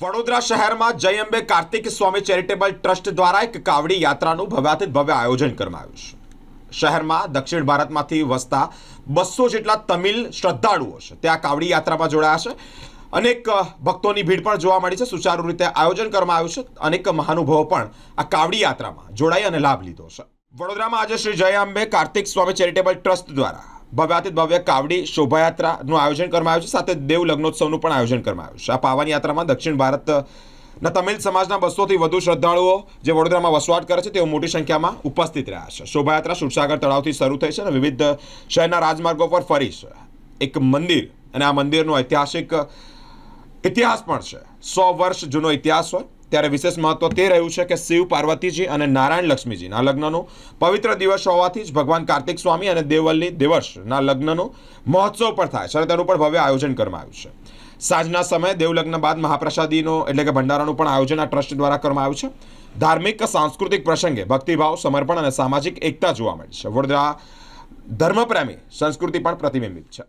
વડોદરા શહેરમાં Jay Ambe Kartik Swami charitable trust દ્વારા એક કાવડી યાત્રાનું ભવ્યાતિત ભવ્ય આયોજન કરવામાં આવ્યું છે. શહેરમાં દક્ષિણ ભારતમાંથી વસતા બસો જેટલા તમિલ શ્રદ્ધાળુઓ છે. તે આ કાવડી યાત્રામાં જોડાયા છે. અનેક ભક્તોની ભીડ પણ જોવા મળી છે. સુચારુ રીતે આયોજન કરવામાં આવ્યું છે. અનેક મહાનુભાવો પણ આ કાવડી યાત્રામાં જોડાઈ અને લાભ લીધો છે. વડોદરામાં આજે શ્રી જય અંબે કાર્તિક સ્વામી ચેરિટેબલ ટ્રસ્ટ દ્વારા ભવ્યાતિત ભવ્ય કાવડી શોભાયાત્રાનું આયોજન કરવામાં આવ્યું છે. સાથે દેવ લગ્નોત્સવનું પણ આયોજન કરવામાં આવ્યું છે. આ પાવન યાત્રામાં દક્ષિણ ભારતના તમિલ સમાજના બસોથી વધુ શ્રદ્ધાળુઓ જે વડોદરામાં વસવાટ કરે છે, તેઓ મોટી સંખ્યામાં ઉપસ્થિત રહ્યા છે. શોભાયાત્રા સુરસાગર તળાવથી શરૂ થઈ છે અને વિવિધ શહેરના રાજમાર્ગો પર ફરી છે. એક મંદિર અને આ મંદિરનો ઐતિહાસિક ઇતિહાસ પણ છે. સો વર્ષ જૂનો ઇતિહાસ હોય ત્યારે વિશેષ મહત્વ તે રહ્યું છે કે શિવ પાર્વતીજી અને નારાયણ લક્ષ્મીજીના લગ્નનું પવિત્ર દિવસ હોવાથી જ ભગવાન કાર્તિક સ્વામી અને દેવલની દિવસના લગ્નનું મહોત્સવ પણ થાય છે. અને તેનું પણ ભવ્ય આયોજન કરવામાં આવ્યું છે. સાંજના સમયે દેવલગ્ન બાદ મહાપ્રસાદીનો એટલે કે ભંડારાનું પણ આયોજન આ ટ્રસ્ટ દ્વારા કરવામાં આવ્યું છે. ધાર્મિક, સાંસ્કૃતિક પ્રસંગે ભક્તિભાવ, સમર્પણ અને સામાજિક એકતા જોવા મળી છે. વડોદરા ધર્મપ્રેમી, સંસ્કૃતિ પણ પ્રતિબિંબિત છે.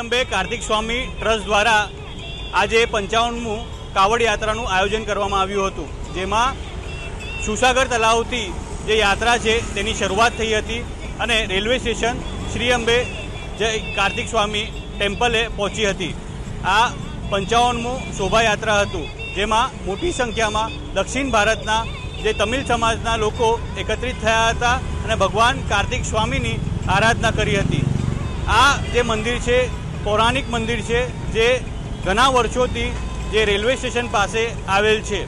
અંબે કાર્તિક સ્વામી ટ્રસ્ટ દ્વારા આજે પંચાવનમું કાવડ યાત્રાનું આયોજન કરવામાં આવ્યું હતું. જેમાં સુસાગર તલાવથી જે યાત્રા છે તેની શરૂઆત થઈ હતી અને રેલવે સ્ટેશન શ્રી અંબે જય કાર્તિક સ્વામી ટેમ્પલે પહોંચી હતી. આ પંચાવનમું શોભાયાત્રા હતું, જેમાં મોટી સંખ્યામાં દક્ષિણ ભારતના જે તમિલ સમાજના લોકો એકત્રિત થયા હતા અને ભગવાન કાર્તિક સ્વામીની આરાધના કરી હતી. આ જે મંદિર છે પૌરાણિક મંદિર છે, જે ઘણા વર્ષોથી જે રેલવે સ્ટેશન પાસે આવેલ છે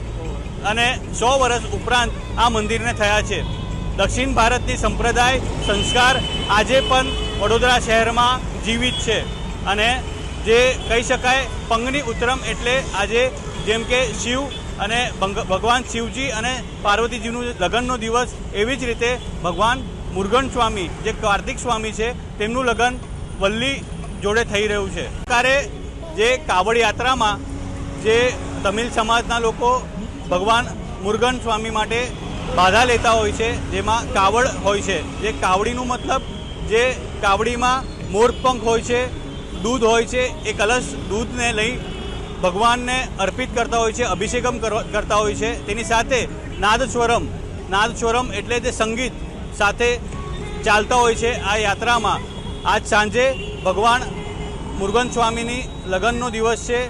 અને સો વર્ષ ઉપરાંત આ મંદિરને થયા છે. દક્ષિણ ભારતની સંપ્રદાય, સંસ્કાર આજે પણ વડોદરા શહેરમાં જીવિત છે અને જે કહી શકાય પંગની ઉત્તરમ એટલે આજે જેમ કે શિવ અને ભગવાન શિવજી અને પાર્વતીજીનું લગ્નનો દિવસ એવી જ રીતે ભગવાન મુરગન સ્વામી જે કાર્તિક સ્વામી છે, તેમનું લગ્ન વલ્લી જોડે થઈ રહ્યું છે. સરકારે જે કાવડ યાત્રામાં જે તમિલ સમાજના લોકો ભગવાન મુરગન સ્વામી માટે બાધા લેતા હોય છે, જેમાં કાવડ હોય છે. જે કાવડીનું મતલબ જે કાવડીમાં મોરપંખ હોય છે, દૂધ હોય છે, એ કલશ દૂધને લઈ ભગવાનને અર્પિત કરતા હોય છે, અભિષેકમ કરતા હોય છે. તેની સાથે નાદસ્વરમ નાદસ્વરમ એટલે તે સંગીત સાથે ચાલતા હોય છે આ યાત્રામાં. આજ સાંજે ભગવાન મુરુગન સ્વામીની લગ્નનો દિવસ છે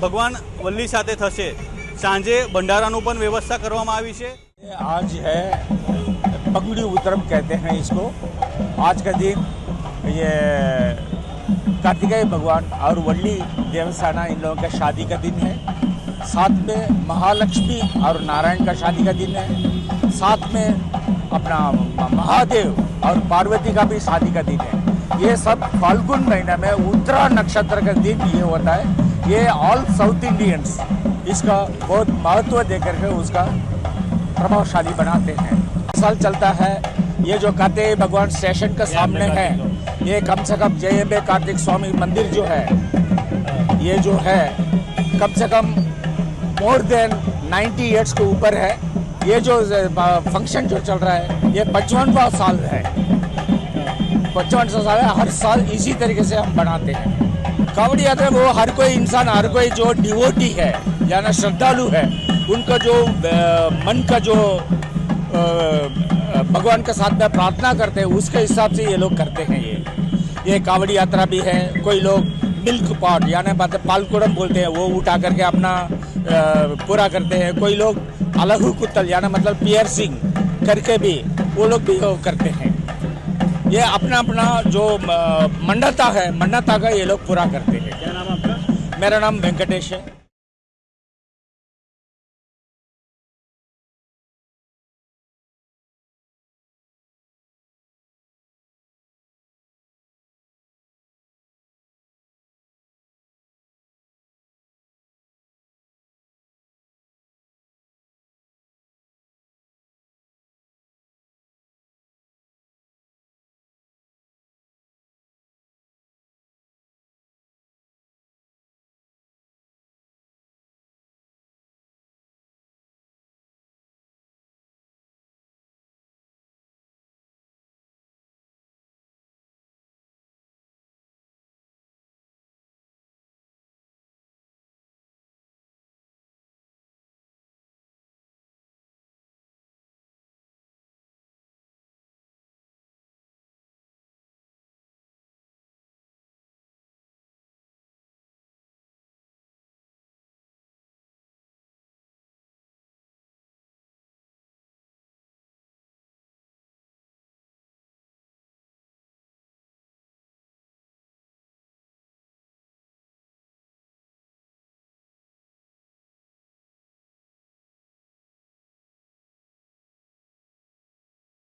ભગવાન વલ્લી સાથે થશે સાંજે ભંડારાનું પણ વ્યવસ્થા કરવામાં આવી છે ये आज है पगड़ी उत्तरम कहते हैं इसको आज का दिन ये कार्तिकेय भगवान और वल्ली देवसाना इन लोगों का शादी का दिन है साथ में महालक्ष्मी और नारायण का शादी का दिन है साथ में अपना महादेव और पार्वती का भी शादी का दिन है ये सब फाल्गुन महीने में उत्तरा नक्षत्र का दिन ये होता है। ये ऑल साउथ इंडियंस इसका बहुत महत्व देकर के उसका प्रभावशाली बनाते हैं। साल चलता है ये जो कहते भगवान स्टेशन के सामने है ये कम से कम जय कार्तिक स्वामी मंदिर जो है ये जो है कम से कम मोर देन 90 ईयर्स के ऊपर है। ये जो फ़ंक्शन जो चल रहा है ये पचपनवा साल है। पचपन सौ साल हर साल इसी तरीके से हम बनाते हैं। कावड़ी यात्रा वो हर कोई इंसान, हर कोई जो डिवोटी है, यानी श्रद्धालु है, उनका जो मन का जो भगवान के साथ में प्रार्थना करते हैं, उसके हिसाब से ये लोग करते हैं ये। ये कावड़ी यात्रा भी है, कोई लोग मिल्क पॉट यानी बात पालकुड़म बोलते हैं, वो उठा करके अपना पूरा करते हैं। कोई लोग अलहू कुत्तल, यानी मतलब पियर सिंह करके भी, वो लोग भी करते हैं। ये अपना अपना जो अ, मन्नता है मन्नता का ये लोग पूरा करते हैं क्या नाम आपका मेरा नाम वेंकटेश है